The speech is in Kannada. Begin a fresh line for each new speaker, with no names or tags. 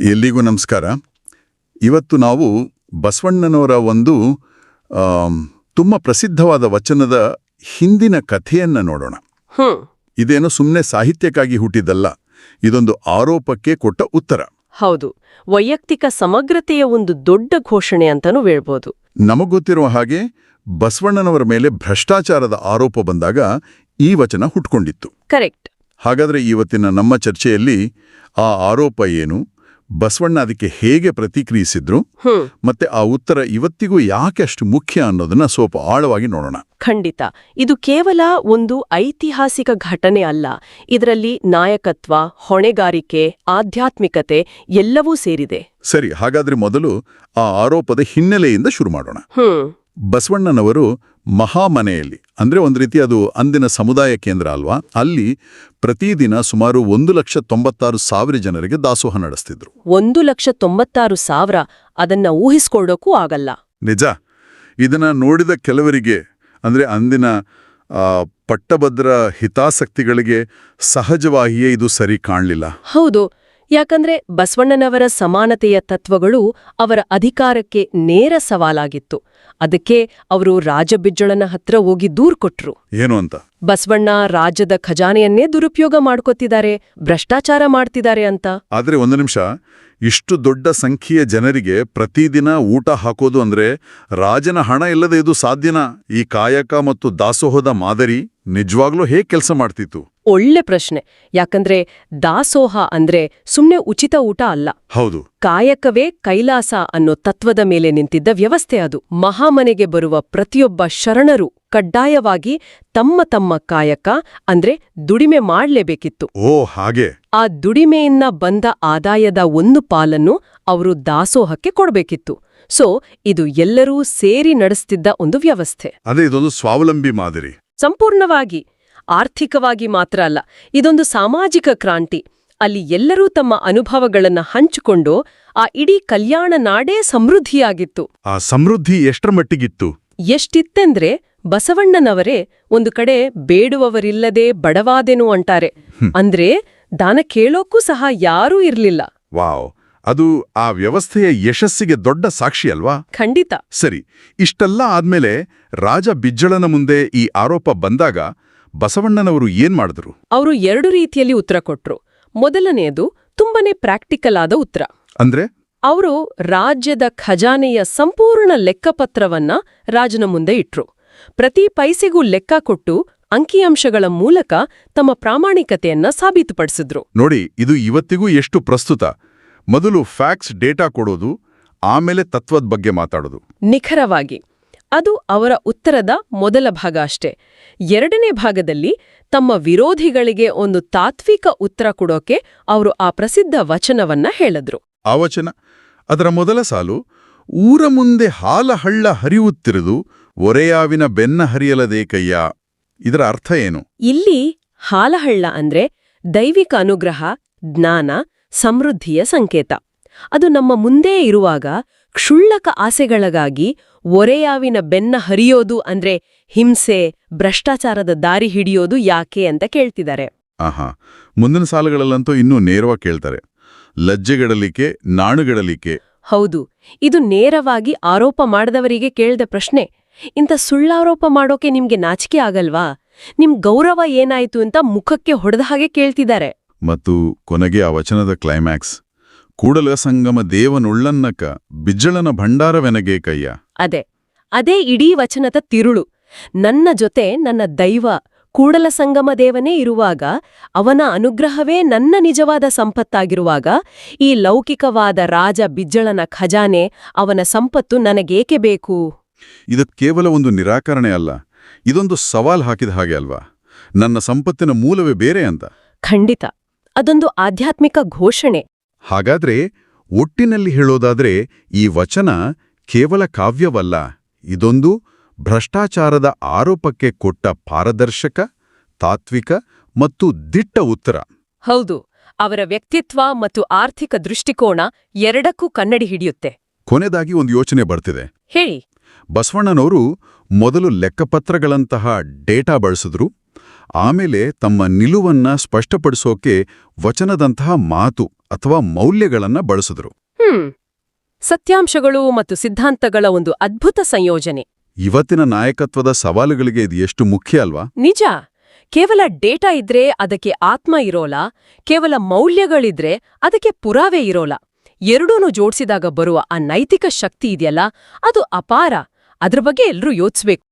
ಎಲ್ಲಿಗೂ ನಮಸ್ಕಾರ. ಇವತ್ತು ನಾವು ಬಸವಣ್ಣನವರ ಒಂದು ತುಂಬ ಪ್ರಸಿದ್ಧವಾದ ವಚನದ ಹಿಂದಿನ ಕಥೆಯನ್ನು ನೋಡೋಣ. ಇದೇನು ಸುಮ್ಮನೆ ಸಾಹಿತ್ಯಕ್ಕಾಗಿ ಹುಟ್ಟಿದ್ದಲ್ಲ ಇದೊಂದು ಆರೋಪಕ್ಕೆ ಕೊಟ್ಟ ಉತ್ತರ.
ಹೌದು. ವೈಯಕ್ತಿಕ ಸಮಗ್ರತೆಯ ಒಂದು ದೊಡ್ಡ ಘೋಷಣೆ ಅಂತಾನೂ ಹೇಳ್ಬೋದು.
ನಮಗೊತ್ತಿರುವ ಹಾಗೆ ಬಸವಣ್ಣನವರ ಮೇಲೆ ಭ್ರಷ್ಟಾಚಾರದ ಆರೋಪ ಬಂದಾಗ ಈ ವಚನ ಹುಟ್ಕೊಂಡಿತ್ತು.
ಕರೆಕ್ಟ್.
ಹಾಗಾದ್ರೆ ಇವತ್ತಿನ ನಮ್ಮ ಚರ್ಚೆಯಲ್ಲಿ ಆ ಆರೋಪ ಏನು? ಬಸವಣ್ಣ ಅದಕ್ಕೆ ಹೇಗೆ ಪ್ರತಿಕ್ರಿಯಿಸಿದ್ರು? ಮತ್ತೆ ಆ ಉತ್ತರ ಇವತ್ತಿಗೂ ಯಾಕೆ ಅಷ್ಟು ಮುಖ್ಯ ಅನ್ನೋದನ್ನ ಸ್ವಲ್ಪ ಆಳವಾಗಿ ನೋಡೋಣ.
ಖಂಡಿತ. ಇದು ಕೇವಲ ಒಂದು ಐತಿಹಾಸಿಕ ಘಟನೆ ಅಲ್ಲ. ಇದರಲ್ಲಿ ನಾಯಕತ್ವ ಹೊಣೆಗಾರಿಕೆ ಆಧ್ಯಾತ್ಮಿಕತೆ ಎಲ್ಲವೂ ಸೇರಿದೆ.
ಸರಿ ಹಾಗಾದ್ರೆ ಮೊದಲು ಆ ಆರೋಪದ ಹಿನ್ನೆಲೆಯಿಂದ ಶುರು ಮಾಡೋಣ. ಬಸವಣ್ಣನವರು ಮಹಾಮನೆಯಲ್ಲಿ ಅಂದ್ರೆ ಒಂದು ರೀತಿ ಅದು ಅಂದಿನ ಸಮುದಾಯ ಕೇಂದ್ರ ಅಲ್ವಾ? ಅಲ್ಲಿ ಪ್ರತಿದಿನ ಸುಮಾರು ಒಂದು ಲಕ್ಷ ತೊಂಬತ್ತಾರು ಸಾವಿರ ಜನರಿಗೆ ದಾಸೋಹ ನಡೆಸ್ತಿದ್ರು.
ಒಂದು ಲಕ್ಷ ತೊಂಬತ್ತಾರು ಸಾವಿರ ಅದನ್ನ ಊಹಿಸ್ಕೊಳ್ಳೋಕ್ಕೂ ಆಗಲ್ಲ.
ನಿಜ. ಇದನ್ನ ನೋಡಿದ ಕೆಲವರಿಗೆ ಅಂದ್ರೆ ಅಂದಿನ ಪಟ್ಟಭದ್ರ ಹಿತಾಸಕ್ತಿಗಳಿಗೆ ಸಹಜವಾಗಿಯೇ ಇದು ಸರಿ ಕಾಣಲಿಲ್ಲ.
ಹೌದು. ಯಾಕಂದ್ರೆ ಬಸವಣ್ಣನವರ ಸಮಾನತೆಯ ತತ್ವಗಳು ಅವರ ಅಧಿಕಾರಕ್ಕೆ ನೇರ ಸವಾಲಾಗಿತ್ತು. ಅದಕ್ಕೆ ಅವರು ರಾಜಬಿಜ್ಜಳನ ಹತ್ರ ಹೋಗಿ ದೂರ್ ಕೊಟ್ರು.
ಏನು ಅಂತ?
ಬಸವಣ್ಣ ರಾಜ್ಯದ ಖಜಾನೆಯನ್ನೇ ದುರುಪಯೋಗ ಮಾಡ್ಕೊತಿದ್ದಾರೆ ಭ್ರಷ್ಟಾಚಾರ ಮಾಡ್ತಿದ್ದಾರೆ ಅಂತ.
ಆದ್ರೆ ಒಂದು ನಿಮಿಷ ಇಷ್ಟು ದೊಡ್ಡ ಸಂಖ್ಯೆಯ ಜನರಿಗೆ ಪ್ರತಿದಿನ ಊಟ ಹಾಕೋದು ಅಂದ್ರೆ ರಾಜನ ಹಣ ಇಲ್ಲದೆ ಇದು ಸಾಧ್ಯನಾ? ಈ ಕಾಯಕ ಮತ್ತು ದಾಸೋಹದ ಮಾದರಿ? ನಿಜವಾಗ್ಲೂ ಹೇಗ್ ಕೆಲಸ ಮಾಡ್ತಿತ್ತು?
ಒಳ್ಳೆ ಪ್ರಶ್ನೆ. ಯಾಕಂದ್ರೆ ದಾಸೋಹ ಅಂದ್ರೆ ಸುಮ್ನೆ ಉಚಿತ ಊಟ ಅಲ್ಲ.
ಹೌದು.
ಕಾಯಕವೇ ಕೈಲಾಸ ಅನ್ನೋ ತತ್ವದ ಮೇಲೆ ನಿಂತಿದ್ದ ವ್ಯವಸ್ಥೆ ಅದು. ಮಹಾಮನೆಗೆ ಬರುವ ಪ್ರತಿಯೊಬ್ಬ ಶರಣರು ಕಡ್ಡಾಯವಾಗಿ ತಮ್ಮ ತಮ್ಮ ಕಾಯಕ ಅಂದ್ರೆ ದುಡಿಮೆ ಮಾಡ್ಲೇಬೇಕಿತ್ತು.
ಓ ಹಾಗೆ.
ಆ ದುಡಿಮೆಯಿಂದ ಬಂದ ಆದಾಯದ ಒಂದು ಪಾಲನ್ನು ಅವರು ದಾಸೋಹಕ್ಕೆ ಕೊಡಬೇಕಿತ್ತು. ಸೊ ಇದು ಎಲ್ಲರೂ ಸೇರಿ ನಡೆಸ್ತಿದ್ದ ಒಂದು ವ್ಯವಸ್ಥೆ.
ಅದೇ ಇದೊಂದು ಸ್ವಾವಲಂಬಿ ಮಾದರಿ.
ಸಂಪೂರ್ಣವಾಗಿ ಆರ್ಥಿಕವಾಗಿ ಮಾತ್ರ ಅಲ್ಲ ಇದೊಂದು ಸಾಮಾಜಿಕ ಕ್ರಾಂತಿ. ಅಲ್ಲಿ ಎಲ್ಲರೂ ತಮ್ಮ ಅನುಭವಗಳನ್ನು ಹಂಚಿಕೊಂಡು ಆ ಇಡೀ ಕಲ್ಯಾಣ ನಾಡೇ ಸಮೃದ್ಧಿಯಾಗಿತ್ತು.
ಆ ಸಮೃದ್ಧಿ ಎಷ್ಟರ ಮಟ್ಟಿಗಿತ್ತು?
ಎಷ್ಟಿತ್ತೆಂದ್ರೆ ಬಸವಣ್ಣನವರೇ ಒಂದು ಕಡೆ ಬೇಡುವವರಿಲ್ಲದೆ ಬಡವಾದೆನು ಅಂತಾರೆ. ಅಂದ್ರೆ ದಾನ ಕೇಳೋಕ್ಕೂ ಸಹ ಯಾರೂ ಇರ್ಲಿಲ್ಲ.
ವಾವ್. ಅದು ಆ ವ್ಯವಸ್ಥೆಯ ಯಶಸ್ಸಿಗೆ ದೊಡ್ಡ ಸಾಕ್ಷಿ ಅಲ್ವಾ?
ಖಂಡಿತ.
ಸರಿ ಇಷ್ಟೆಲ್ಲ ಆದ್ಮೇಲೆ ರಾಜ ಬಿಜ್ಜಳನ ಮುಂದೆ ಈ ಆರೋಪ ಬಂದಾಗ ಬಸವಣ್ಣನವರು ಏನ್ ಮಾಡಿದ್ರು?
ಅವರು ಎರಡು ರೀತಿಯಲ್ಲಿ ಉತ್ತರ ಕೊಟ್ರು. ಮೊದಲನೆಯದು ತುಂಬಾನೇ ಪ್ರಾಕ್ಟಿಕಲ್ ಆದ ಉತ್ತರ.
ಅಂದ್ರೆ?
ಅವರು ರಾಜ್ಯದ ಖಜಾನೆಯ ಸಂಪೂರ್ಣ ಲೆಕ್ಕಪತ್ರವನ್ನ ರಾಜನ ಮುಂದೆ ಇಟ್ರು. ಪ್ರತಿ ಪೈಸೆಗೂ ಲೆಕ್ಕ ಕೊಟ್ಟು ಅಂಕಿಅಂಶಗಳ ಮೂಲಕ ತಮ್ಮ ಪ್ರಾಮಾಣಿಕತೆಯನ್ನ ಸಾಬೀತುಪಡಿಸಿದ್ರು.
ನೋಡಿ ಇದು ಇವತ್ತಿಗೂ ಎಷ್ಟು ಪ್ರಸ್ತುತ. ಮೊದಲು ಫ್ಯಾಕ್ಸ್ ಡೇಟಾ ಕೊಡೋದು ಆಮೇಲೆ ತತ್ವದ ಬಗ್ಗೆ ಮಾತಾಡೋದು.
ನಿಖರವಾಗಿ ಅದು ಅವರ ಉತ್ತರದ ಮೊದಲ ಭಾಗ ಅಷ್ಟೇ. ಎರಡನೇ ಭಾಗದಲ್ಲಿ ತಮ್ಮ ವಿರೋಧಿಗಳಿಗೆ ಒಂದು ತಾತ್ವಿಕ ಉತ್ತರ ಕೊಡೋಕೆ ಅವರು ಆ ಪ್ರಸಿದ್ಧ ವಚನವನ್ನ ಹೇಳಿದ್ರು.
ಆ ವಚನ ಅದರ ಮೊದಲ ಸಾಲು ಊರ ಮುಂದೆ ಹಾಲ ಹಳ್ಳ ಹರಿಯುತ್ತಿರುವುದು ಒರೆಯಾವಿನ ಬೆನ್ನ ಹರಿಯಲದೇಕಯ್ಯ ಇದರ ಅರ್ಥ ಏನು?
ಇಲ್ಲಿ ಹಾಲಹಳ್ಳ ಅಂದ್ರೆ ದೈವಿಕ ಅನುಗ್ರಹ ಜ್ಞಾನ ಸಮೃದ್ಧಿಯ ಸಂಕೇತ. ಅದು ನಮ್ಮ ಮುಂದೇ ಇರುವಾಗ ಕ್ಷುಳ್ಳಕ ಆಸೆಗಳಿಗಾಗಿ ಒರೆಯಾವಿನ ಬೆನ್ನ ಹರಿಯೋದು ಅಂದ್ರೆ ಹಿಂಸೆ ಭ್ರಷ್ಟಾಚಾರದ ದಾರಿ ಹಿಡಿಯೋದು ಯಾಕೆ ಅಂತ ಕೇಳ್ತಿದ್ದಾರೆ.
ಆಹಾ ಮುಂದಿನ ಸಾಲುಗಳಲ್ಲಂತೂ ಇನ್ನೂ ನೇರವಾಗಿ ಕೇಳ್ತಾರೆ. ಲಜ್ಜೆಗಡಲಿಕ್ಕೆ ನಾಣುಗಡಲಿಕ್ಕೆ.
ಹೌದು ಇದು ನೇರವಾಗಿ ಆರೋಪ ಮಾಡದವರಿಗೆ ಕೇಳ್ದ ಪ್ರಶ್ನೆ. ಇಂಥ ಸುಳ್ಳಾರೋಪ ಮಾಡೋಕೆ ನಿಮ್ಗೆ ನಾಚಿಕೆ ಆಗಲ್ವಾ? ನಿಮ್ ಗೌರವ ಏನಾಯ್ತು ಅಂತ ಮುಖಕ್ಕೆ ಹೊಡೆದ ಹಾಗೆ ಕೇಳ್ತಿದ್ದಾರೆ.
ಮತ್ತು ಕೊನೆಗೆ ಆ ವಚನದ ಕ್ಲೈಮ್ಯಾಕ್ಸ್ ಕೂಡಲ ಸಂಗಮ ದೇವನುಳ್ಳನ್ನಕ ಬಿಜ್ಜಳನ ಭಂಡಾರವೆನಗೆ ಕಯ್ಯ.
ಅದೇ ಅದೇ ಇಡೀ ವಚನದ ತಿರುಳು. ನನ್ನ ಜೊತೆ ನನ್ನ ದೈವ ಕೂಡಲ ಸಂಗಮ ದೇವನೇ ಇರುವಾಗ ಅವನ ಅನುಗ್ರಹವೇ ನನ್ನ ನಿಜವಾದ ಸಂಪತ್ತಾಗಿರುವಾಗ ಈ ಲೌಕಿಕವಾದ ರಾಜ ಬಿಜ್ಜಳನ ಖಜಾನೆ ಅವನ ಸಂಪತ್ತು ನನಗೇಕೆ ಬೇಕು?
ಇದು ಕೇವಲ ಒಂದು ನಿರಾಕರಣೆ ಅಲ್ಲ ಇದೊಂದು ಸವಾಲ್ ಹಾಕಿದ ಹಾಗೆ ಅಲ್ವಾ? ನನ್ನ ಸಂಪತ್ತಿನ ಮೂಲವೇ ಬೇರೆ ಅಂತ?
ಖಂಡಿತ. ಅದೊಂದು ಆಧ್ಯಾತ್ಮಿಕ ಘೋಷಣೆ.
ಹಾಗಾದ್ರೆ ಒಟ್ಟಿನಲ್ಲಿ ಹೇಳೋದಾದ್ರೆ ಈ ವಚನ ಕೇವಲ ಕಾವ್ಯವಲ್ಲ ಇದೊಂದು ಭ್ರಷ್ಟಾಚಾರದ ಆರೋಪಕ್ಕೆ ಕೊಟ್ಟ ಪಾರದರ್ಶಕ ತಾತ್ವಿಕ ಮತ್ತು ದಿಟ್ಟ ಉತ್ತರ.
ಹೌದು ಅವರ ವ್ಯಕ್ತಿತ್ವ ಮತ್ತು ಆರ್ಥಿಕ ದೃಷ್ಟಿಕೋನ ಎರಡಕ್ಕೂ ಕನ್ನಡಿ ಹಿಡಿಯುತ್ತೆ.
ಕೊನೆದಾಗಿ ಒಂದು ಯೋಚನೆ ಬರ್ತಿದೆ.
ಹೇಳಿ.
ಬಸವಣ್ಣನವರು ಮೊದಲು ಲೆಕ್ಕಪತ್ರಗಳಂತಹ ಡೇಟಾ ಬಳಸಿದ್ರು ಆಮೇಲೆ ತಮ್ಮ ನಿಲುವನ್ನ ಸ್ಪಷ್ಟಪಡಿಸೋಕೆ ವಚನದಂತಹ ಮಾತು ಅಥವಾ ಮೌಲ್ಯಗಳನ್ನ ಬಳಸಿದ್ರು.
ಹ್ಮ್. ಸತ್ಯಾಂಶಗಳು ಮತ್ತು ಸಿದ್ಧಾಂತಗಳ ಒಂದು ಅದ್ಭುತ ಸಂಯೋಜನೆ.
ಇವತ್ತಿನ ನಾಯಕತ್ವದ ಸವಾಲುಗಳಿಗೆ ಇದು ಎಷ್ಟು ಮುಖ್ಯ ಅಲ್ವಾ?
ನಿಜ. ಕೇವಲ ಡೇಟಾ ಇದ್ರೆ ಅದಕ್ಕೆ ಆತ್ಮ ಇರೋಲ್ಲ ಕೇವಲ ಮೌಲ್ಯಗಳಿದ್ರೆ ಅದಕ್ಕೆ ಪುರಾವೆ ಇರೋಲ್ಲ. ಎರಡೂನು ಜೋಡಿಸಿದಾಗ ಬರುವ ಆ ನೈತಿಕ ಶಕ್ತಿ ಇದೆಯಲ್ಲ ಅದು ಅಪಾರ. ಅದ್ರ ಬಗ್ಗೆ ಎಲ್ಲರೂ ಯೋಚಿಸ್ಬೇಕು.